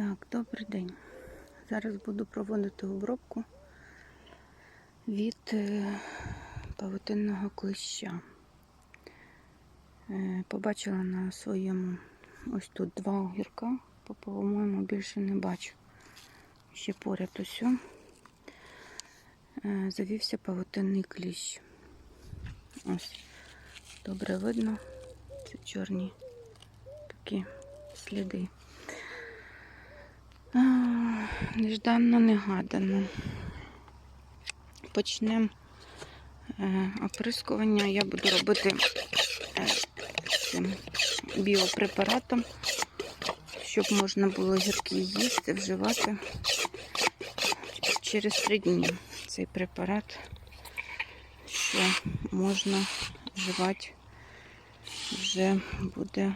Так, добрий день. Зараз буду проводити обробку від е, павутинного клеща. Е, Побачила на своєму ось тут два огірка, по- по-моєму, більше не бачу. Ще поряд ось. Е, Завівся павутинний кліщ. Ось. Добре видно. Це чорні такі сліди. Нежданно, негадано. Почнемо е, оприскування. Я буду робити е, цим біопрепаратом, щоб можна було гірки їсти, вживати через три дні. Цей препарат, що можна вживати, вже буде